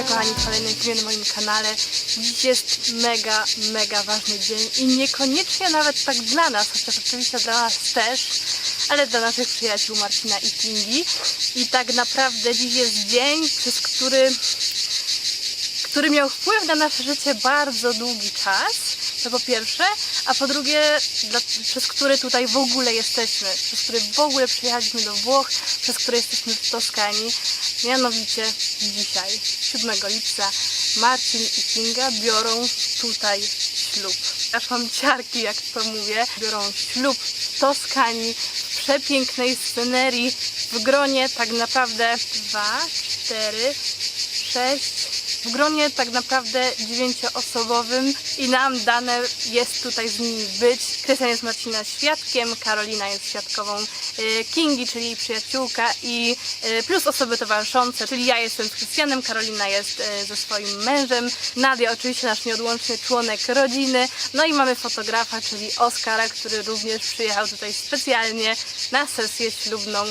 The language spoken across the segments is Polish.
Witajcie kochani w kolejnym filmie na moim kanale. Dziś jest mega, mega ważny dzień i niekoniecznie nawet tak dla nas, chociaż oczywiście dla nas też, ale dla naszych przyjaciół Marcina i Kingi. I tak naprawdę dziś jest dzień, przez który, który miał wpływ na nasze życie bardzo długi czas. To po pierwsze, a po drugie, dla, przez który tutaj w ogóle jesteśmy, przez który w ogóle przyjechaliśmy do Włoch, przez który jesteśmy w Toskanii. Mianowicie dzisiaj, 7 lipca, Marcin i Kinga biorą tutaj ślub. Aż mam ciarki, jak to mówię. Biorą ślub w Toskanii, w przepięknej scenerii, w gronie tak naprawdę 2, 4, 6, w gronie tak naprawdę dziewięcioosobowym i nam dane jest tutaj z nimi być. Krystian jest Marcina świadkiem, Karolina jest świadkową y, Kingi, czyli przyjaciółka i y, plus osoby towarzyszące, czyli ja jestem z Krystianem, Karolina jest y, ze swoim mężem, Nadia oczywiście nasz nieodłączny członek rodziny, no i mamy fotografa, czyli Oskara, który również przyjechał tutaj specjalnie na sesję ślubną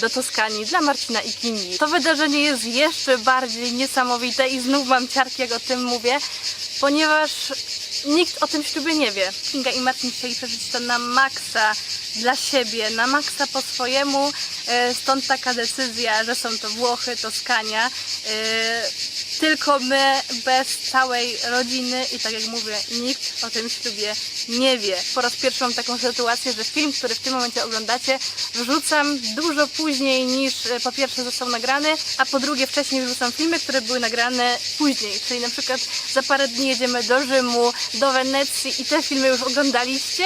do Toskanii dla Marcina i Kingi. To wydarzenie jest jeszcze bardziej niesamowite i znów mam ciarki, jak o tym mówię, ponieważ nikt o tym ślubie nie wie. Kinga i Marcin chcieli przeżyć to na maksa dla siebie, na maksa po swojemu, e, stąd taka decyzja, że są to Włochy, Toskania. e, Tylko my, bez całej rodziny i tak jak mówię, nikt o tym ślubie nie wie. Po raz pierwszy mam taką sytuację, że film, który w tym momencie oglądacie, wrzucam dużo później niż e, po pierwsze został nagrany, a po drugie wcześniej wrzucam filmy, które były nagrane później. Czyli na przykład za parę dni jedziemy do Rzymu, do Wenecji i te filmy już oglądaliście,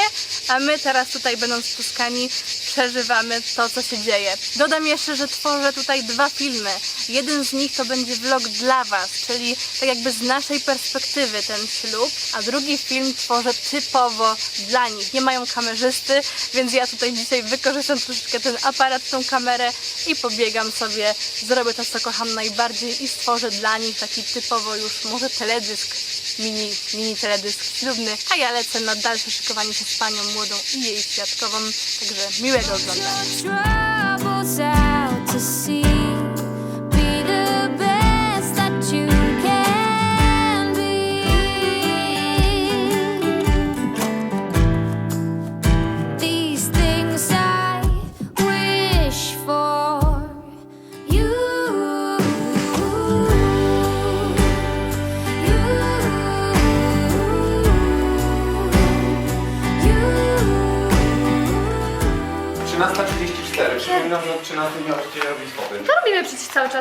a my teraz tutaj będąc w Toskanii przeżywamy to, co się dzieje. Dodam jeszcze, że tworzę tutaj dwa filmy. Jeden z nich to będzie vlog dla Was, czyli tak jakby z naszej perspektywy ten ślub, a drugi film tworzę typowo dla nich. Nie mają kamerzysty, więc ja tutaj dzisiaj wykorzystam troszeczkę ten aparat, tą kamerę i pobiegam sobie, zrobię to, co kocham najbardziej i stworzę dla nich taki typowo już może teledysk mini, mini teledysk ślubny, a ja lecę na dalsze szykowanie się z panią młodą i jej świadkową, także miłego oglądania.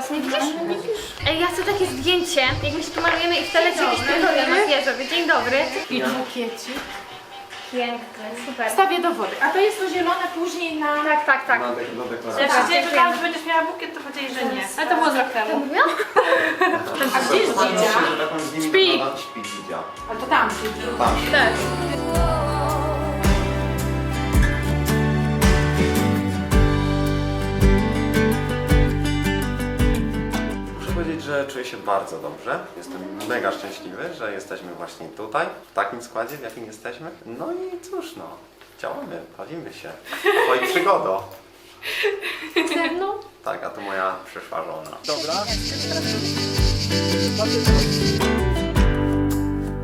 Przecież czas, nie widzisz? Ej, ja chcę takie zdjęcie, jak my się tu malujemy i w tle gdzieś pierdolę makijażowy. Dzień dobry. I bukiecik. Piękny, super. Wstawię do wody. A to jest to zielone później na... Tak, tak, tak. Mam cię dziękuję. pytałam, że będziesz miała bukiet, to powiedzieli, że nie. Ale to było z rok temu. A gdzie jest Dzidzia? taką Śpi. Śpi Dzidzia. Ale to tam Dzidzia. Tam. Tak. Że czuję się bardzo dobrze. Jestem mega szczęśliwy, że jesteśmy właśnie tutaj, w takim składzie, w jakim jesteśmy. No i cóż no, działamy, bawimy się. Twoich przygodą. Ze mną? Tak, a to moja przyszła żona.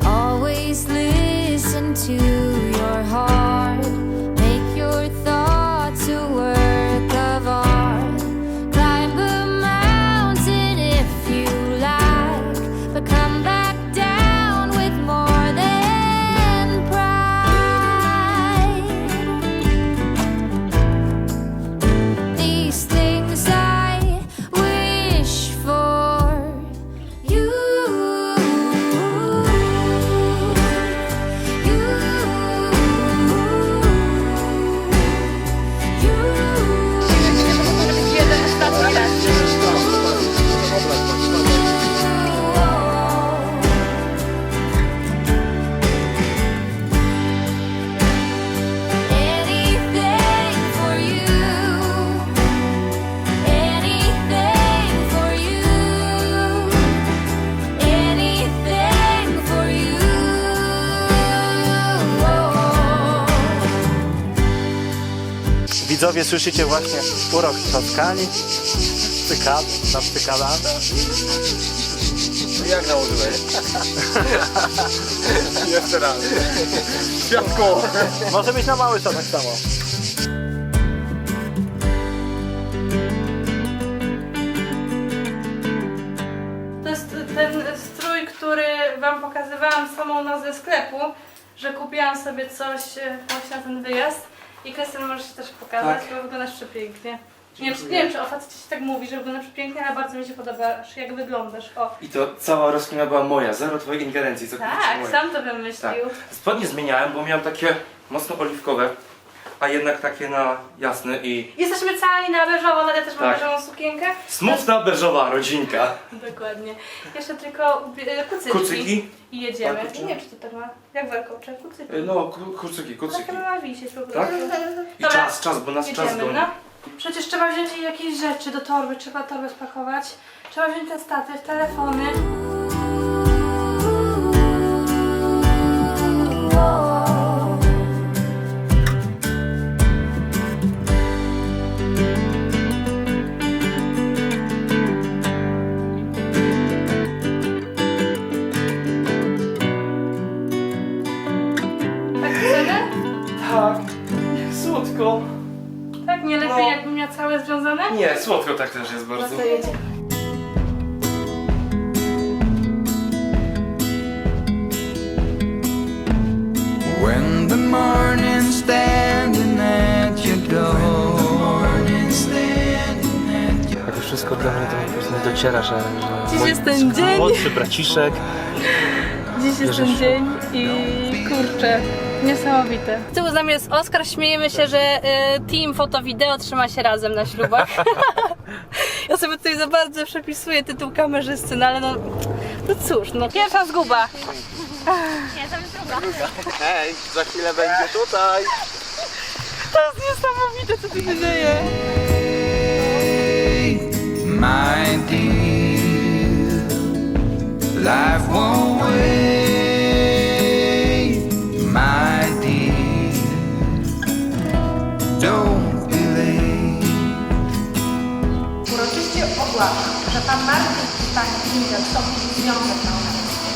Always listen to your heart. Widzowie, słyszycie właśnie urok Toskanii. Napstykane? Napstykalane? Jak nałożyłeś? Jeszcze raz. Światło. Może być na mały to tak samo. To jest ten strój, który Wam pokazywałam samą nazwę sklepu, że kupiłam sobie coś właśnie na ten wyjazd. I Krystian możesz się też pokazać, bo wyglądasz przepięknie. Nie wiem, czy, nie wiem, czy o facecie się tak mówi, że wyglądasz przepięknie, ale bardzo mi się podoba, jak wyglądasz. O, I to cała rozkmina była moja, zero twojej ingerencji, całkowicie tak, moja. sam to wymyślił. Tak. Spodnie zmieniałem, bo miałem takie mocno oliwkowe, a jednak takie na jasne i Jesteśmy cali na beżowo, Nadia też ma Tak. beżową sukienkę. smutna beżowa rodzinka. Dokładnie. Jeszcze tylko ubie- e, kucyki. Kucyki? I jedziemy. Tak, kurczę. nie wiem, czy to tak ma. Jak warkocze, kucyki. Y, No, ku- kucyki, kucyki. Tak ma wisieć po prostu. Tak? I Dobra, czas, czas, bo nas czas Jedziemy, goni. no. Przecież trzeba wziąć jej jakieś rzeczy do torby, trzeba torbę spakować. Trzeba wziąć ten statyw, telefony. Tak, słodko. Tak, nie lepiej No. jakbym miała całe związane? Nie, słodko tak też jest bardzo. Jedzie. When the morning's standing at your door. Jak już wszystko dla mnie to po prostu nie dociera, że, że Dziś jest ten dzień. młodszy braciszek Dziś jest ten dzień i kurczę, niesamowite. Z tyłu z nami jest Oskar, śmiejemy się, że y, team foto-wideo trzyma się razem na ślubach. ja sobie tutaj za bardzo przepisuję tytuł kamerzysty, no ale no, no cóż, no pierwsza zguba. Hej, za chwilę będzie tutaj. To jest niesamowite, co tu się dzieje. My dear, life won't wait. Don't be late. Uroczyście ogłaszam, że pan Marcin Stanisław wstąpi w związek małżeński.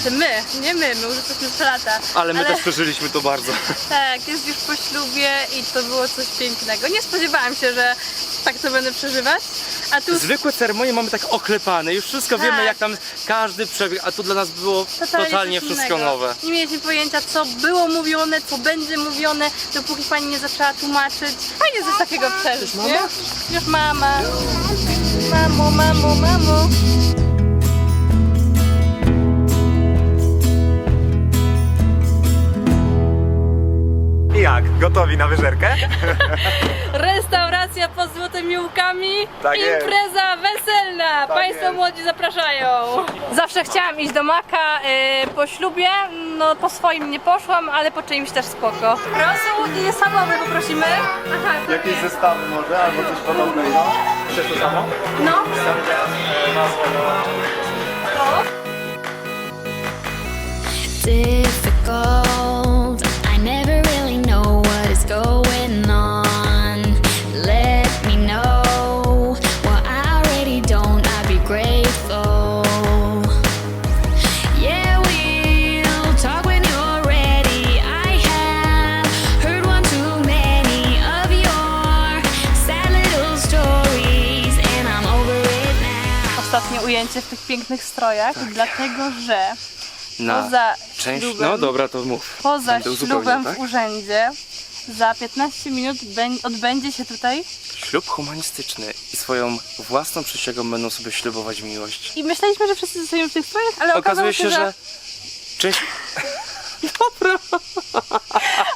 Znaczy my, nie my, my już jesteśmy w lata. Ale my też przeżyliśmy to bardzo. Tak, jest już po ślubie i to było coś pięknego. Nie spodziewałam się, że tak to będę przeżywać. A tu Zwykłe ceremonie mamy tak oklepane, już wszystko Tak. wiemy jak tam każdy przebieg, a tu dla nas było totalnie, coś wszystko innego. nowe. Nie mieliśmy pojęcia, co było mówione, co będzie mówione, dopóki pani nie zaczęła tłumaczyć. Fajnie coś takiego przeżyć, nie? Już mama. Mamo, mamo, mamo. Jak? Gotowi na wyżerkę? Restauracja pod Złotymi Łukami. Tak jest. Impreza weselna. Państwo jest. młodzi zapraszają. Zawsze chciałam iść do Maka y, po ślubie. No po swoim nie poszłam, ale po czyimś też spoko. Rosół i schabowy poprosimy. Aha, to Jakieś nie. zestawy może, albo coś podobnego? Chcesz to samo? No. difficult. Ujęcie w tych pięknych strojach, dlatego że Na poza część. ślubem, No dobra, to mów. poza Będę uzupełniał, ślubem tak? w urzędzie za 15 minut bę- odbędzie się tutaj Ślub humanistyczny i swoją własną przysięgą będą sobie ślubować miłość. i myśleliśmy, że wszyscy zostajemy w tych strojach, ale okazało Okazuje się, że część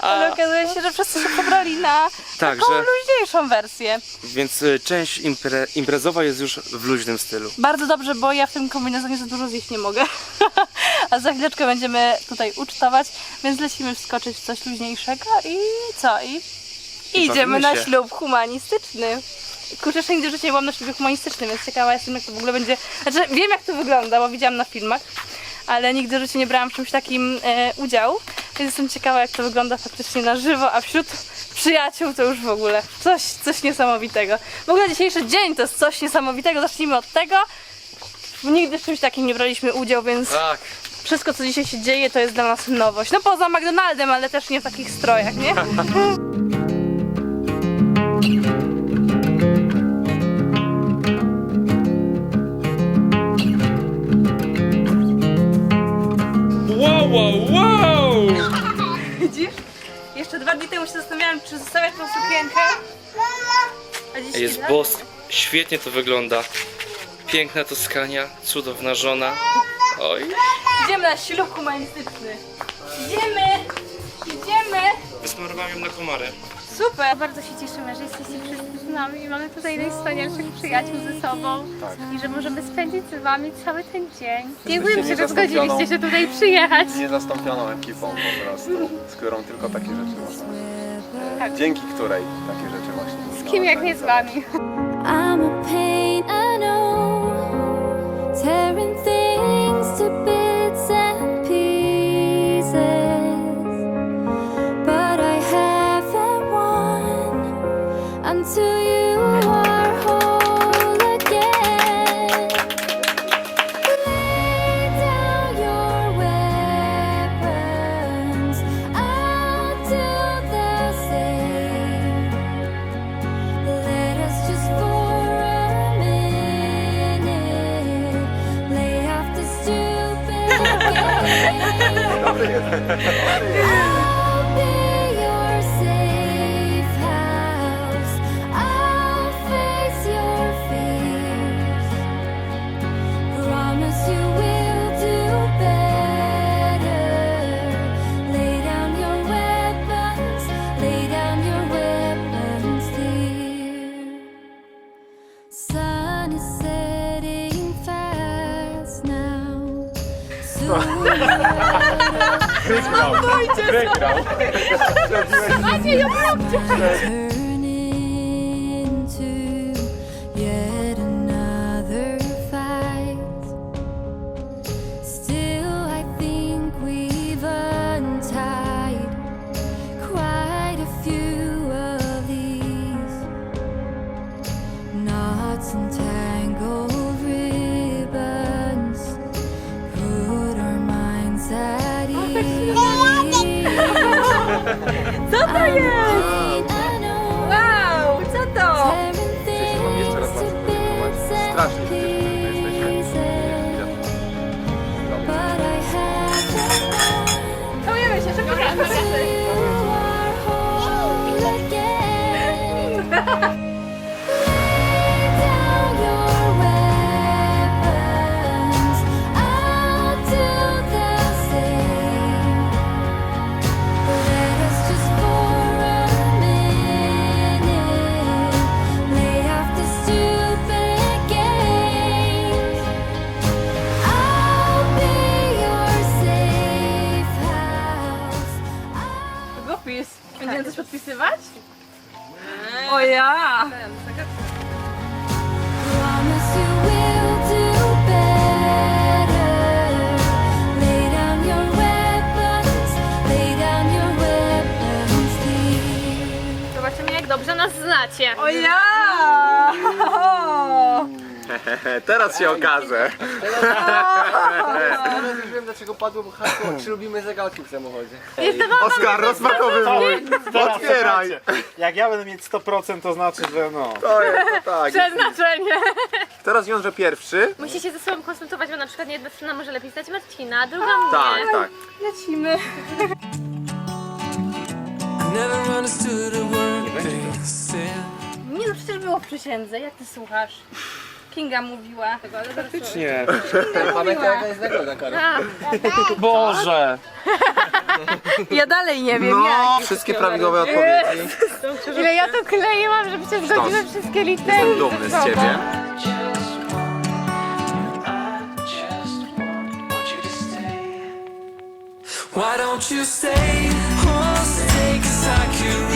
ale okazuje się, że wszyscy się pobrali na Tak, taką że- luźniejszą wersję. Więc y, część impre, imprezowa jest już w luźnym stylu. Bardzo dobrze, bo ja w tym kombinezonie za dużo zjeść nie mogę. A za chwileczkę będziemy tutaj ucztować, więc lecimy wskoczyć w coś luźniejszego i co? I, I idziemy na się. ślub humanistyczny. Kurczę, jeszcze nigdy w życiu nie byłam na ślubie humanistycznym, więc ciekawa jestem, jak to w ogóle będzie. Znaczy, wiem jak to wygląda, bo widziałam na filmach, ale nigdy w życiu nie brałam w czymś takim e, udziału, więc jestem ciekawa, jak to wygląda faktycznie na żywo, a wśród przyjaciół to już w ogóle coś, coś niesamowitego. W ogóle dzisiejszy dzień to jest coś niesamowitego. Zacznijmy od tego. Nigdy w czymś takim nie braliśmy udziału, więc Tak. wszystko co dzisiaj się dzieje to jest dla nas nowość. No poza McDonaldem, ale też nie w takich strojach, nie? Wow, wow, wow! Widzisz? Jeszcze dwa dni temu się zastanawiałam, czy zostawiać tą sukienkę. A dzisiaj Jest tak? bosk. Świetnie to wygląda. Piękna Toskania, cudowna żona. Oj. Idziemy na ślub humanistyczny. Idziemy! Idziemy! Wysmarowałem ją na komary. Super! Bardzo się cieszymy, że jesteście wszyscy z nami i mamy tutaj najwspanialszych przyjaciół ze sobą i że możemy spędzić z wami cały ten dzień. Dziękujemy się, że zgodziliście się tutaj przyjechać. Niezastąpioną ekipą po prostu, z którą tylko takie rzeczy można. e, Dzięki której takie rzeczy właśnie można Z kim jak nie z organizować. wami? I'm a pain, I know, tearing things 깜짝이야. trazido. Znacie. O ja! Teraz się okaże. Teraz już wiem dlaczego padło hasło, czy lubimy zegarki w samochodzie. Oskar, rozpakowywuj. Otwieraj. Jak ja będę mieć 100% to znaczy, że no. To jest to tak. Przeznaczenie. Teraz wiążę pierwszy. Musicie ze sobą konsultować, bo na przykład jedna strona może lepiej stać Marcina, a druga mnie. Tak, tak. Lecimy. Nie no, przecież było w przysiędze, jak ty słuchasz? Kinga mówiła. Tego, ale zaraz Faktycznie. Pamiętaj jaka jest nagroda, Karol. Boże. Ja dalej nie wiem No, wszystkie prawidłowe odpowiedzi. Ile ja to kleiłam, żeby się zgodziły wszystkie litery. Jestem dumny z ciebie. Why don't you stay? Oh, stay, cause I could